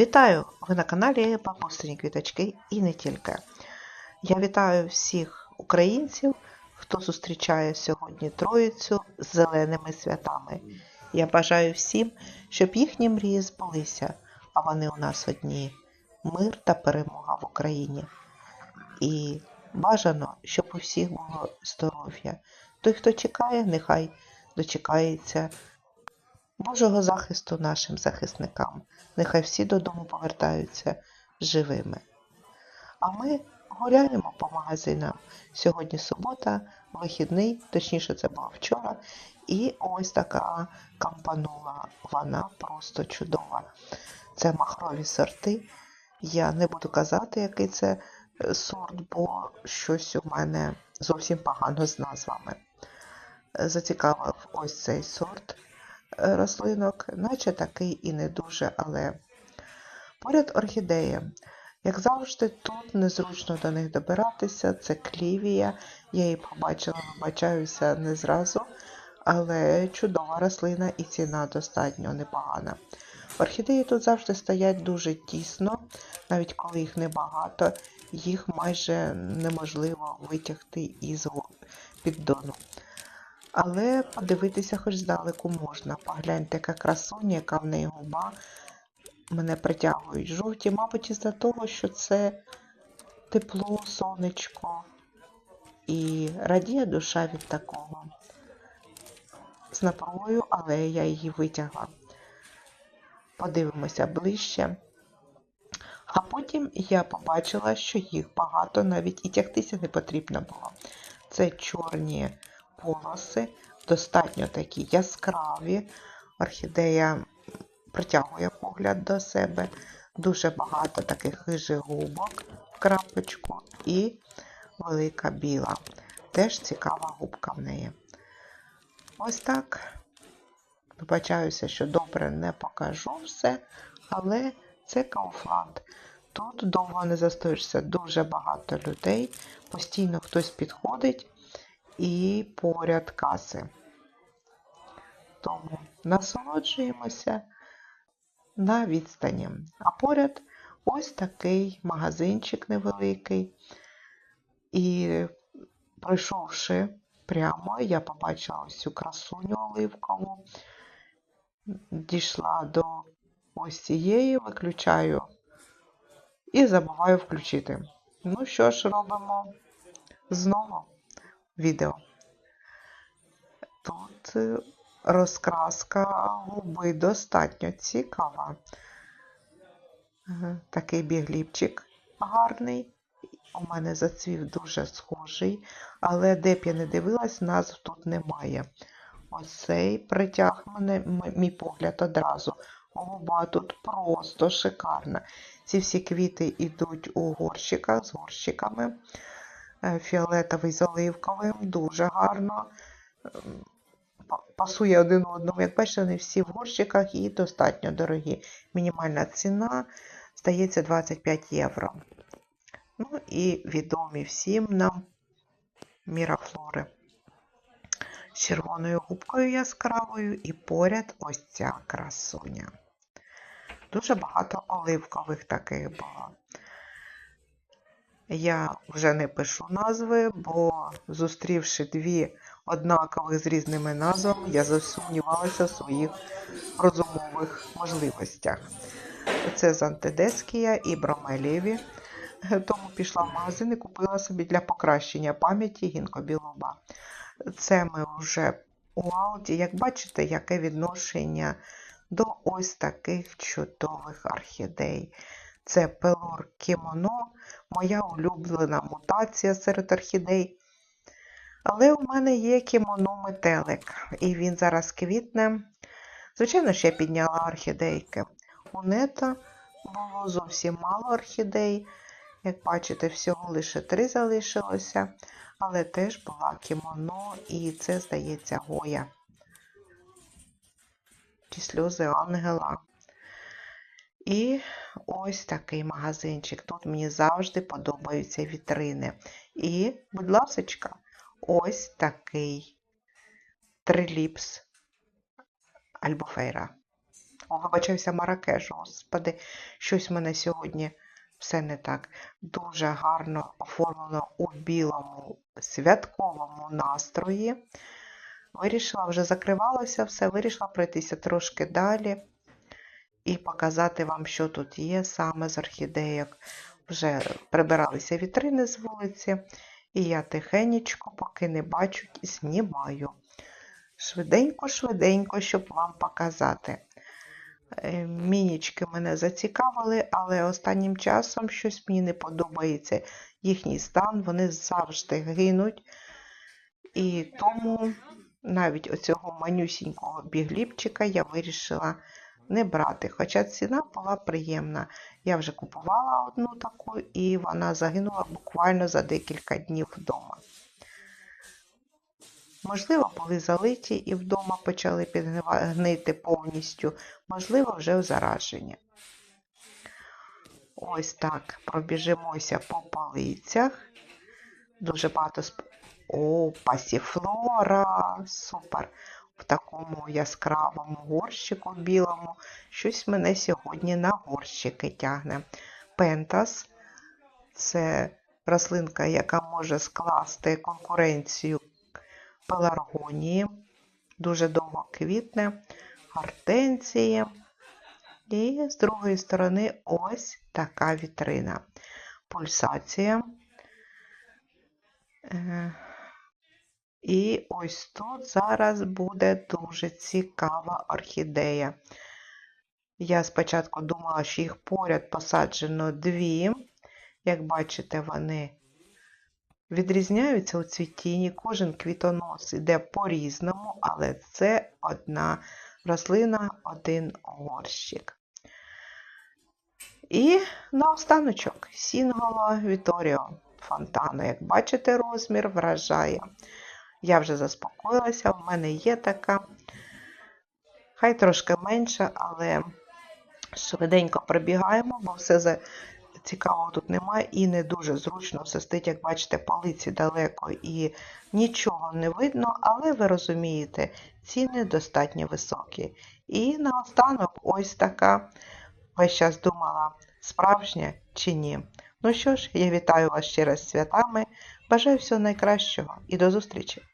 Вітаю! Ви на каналі Папустині Квіточки і не тільки. Я вітаю всіх українців, хто зустрічає сьогодні Троїцю з зеленими святами. Я бажаю всім, щоб їхні мрії збулися, а вони у нас одні мир та перемога в Україні. І бажано, щоб у всіх було здоров'я. Той, хто чекає, нехай дочекається Божого захисту нашим захисникам. Нехай всі додому повертаються живими. А ми гуляємо по магазинам. Сьогодні субота, вихідний, точніше, це було вчора. І ось така кампанула. Вона просто чудова. Це махрові сорти. Я не буду казати, який це е, сорт, бо щось у мене зовсім погано з назвами. Зацікавив ось цей сорт рослинок, наче такий і не дуже, але поряд орхідея. Як завжди, тут незручно до них добиратися, це клівія. Я її побачила, вибачаюся не зразу, але чудова рослина і ціна достатньо непогана. Орхідеї тут завжди стоять дуже тісно, навіть коли їх небагато, їх майже неможливо витягти із піддону. Але подивитися хоч здалеку можна. Погляньте, яка красуня, яка в неї губа. Мене притягують жовті, мабуть, із-за того, що це тепло, сонечко. І радіє душа від такого. З напругою, але я її витягла. Подивимося ближче. А потім я побачила, що їх багато, навіть і тягтися не потрібно було. Це чорні полоси, достатньо такі яскраві. Орхідея притягує погляд до себе. Дуже багато таких хижих губок в крапочку і велика біла. Теж цікава губка в неї. Ось так. Вибачаюся, що добре не покажу все, але це Kaufland. Тут довго не застоїшся, дуже багато людей, постійно хтось підходить і поряд каси. Тому насолоджуємося на відстані. А поряд ось такий магазинчик невеликий. І пройшовши прямо, я побачила ось цю красуню оливкову, дійшла до ось цієї, виключаю і забуваю включити. Ну що ж, робимо знову відео. Тут розкраска губи достатньо цікава. Такий бігліпчик гарний. У мене зацвів дуже схожий, але де б я не дивилась, назв тут немає. Ось цей притяг мене, мій погляд одразу. Губа тут просто шикарна. Ці всі квіти йдуть у горщиках з горщиками. Фіолетовий з оливковим, дуже гарно. Пасує один одному. Як бачите, вони всі в горщиках і достатньо дорогі. Мінімальна ціна, здається, 25 євро. Ну і відомі всім нам мірафлори. З червоною губкою яскравою і поряд ось ця красуня. Дуже багато оливкових таких було. Я вже не пишу назви, бо зустрівши дві однакових з різними назвами, я засумнівалася в своїх розумових можливостях. Це з Антидескія і Бромелєві. Тому пішла в магазин і купила собі для покращення пам'яті гінко білоба. Це ми вже у Алді. Як бачите, яке відношення до ось таких чудових орхідей. Це пелор кімоно, моя улюблена мутація серед орхідей. Але у мене є кімоно метелик, і він зараз квітне. Звичайно, що я підняла орхідейки. У нета було зовсім мало орхідей. Як бачите, всього лише три залишилося, але теж була кімоно, і це, здається, Гоя. Чи сльози ангела. І ось такий магазинчик. Тут мені завжди подобаються вітрини. І, будь ласка, ось такий триліпс альбофейра. О, Маракеш, господи, щось в мене сьогодні все не так. Дуже гарно оформлено у білому святковому настрої. Вирішила, вже закривалося все, вирішила пройтися трошки далі і показати вам, що тут є саме з орхідейок. Вже прибиралися вітрини з вулиці, і я тихенечко, поки не бачу, знімаю. Швиденько-швиденько, щоб вам показати. Е, Мінічки мене зацікавили, але останнім часом щось мені не подобається їхній стан, вони завжди гинуть. І тому навіть оцього манюсінького бігліпчика я вирішила не брати. Хоча ціна була приємна. Я вже купувала одну таку, і вона загинула буквально за декілька днів вдома. Можливо, були залиті і вдома почали підгнити повністю, можливо, вже в зараженні. Ось так пробіжимося по полицях. Дуже багато сп... О, пасіфлора! Супер! В такому яскравому горщику білому. Щось мене сьогодні на горщики тягне. Пентас це рослинка, яка може скласти конкуренцію пеларгонії. Дуже довго квітне, гортензії. І з другої сторони ось така вітрина. Пульсація. І ось тут зараз буде дуже цікава орхідея. Я спочатку думала, що їх поряд посаджено дві. Як бачите, вони відрізняються у цвітінні. Кожен квітонос іде по-різному, але це одна рослина, один горщик. І наостаночок Сінголо Віторіо фонтану. Як бачите, розмір вражає. Я вже заспокоїлася, в мене є така. Хай трошки менше, але швиденько пробігаємо, бо все за... цікавого тут немає і не дуже зручно все стоїть, як бачите, полиці далеко і нічого не видно, але ви розумієте, ціни достатньо високі. І наостанок ось така. Весь час думала, справжня чи ні. Ну що ж, я вітаю вас ще раз з святами. Бажаю всього найкращого і до зустрічі!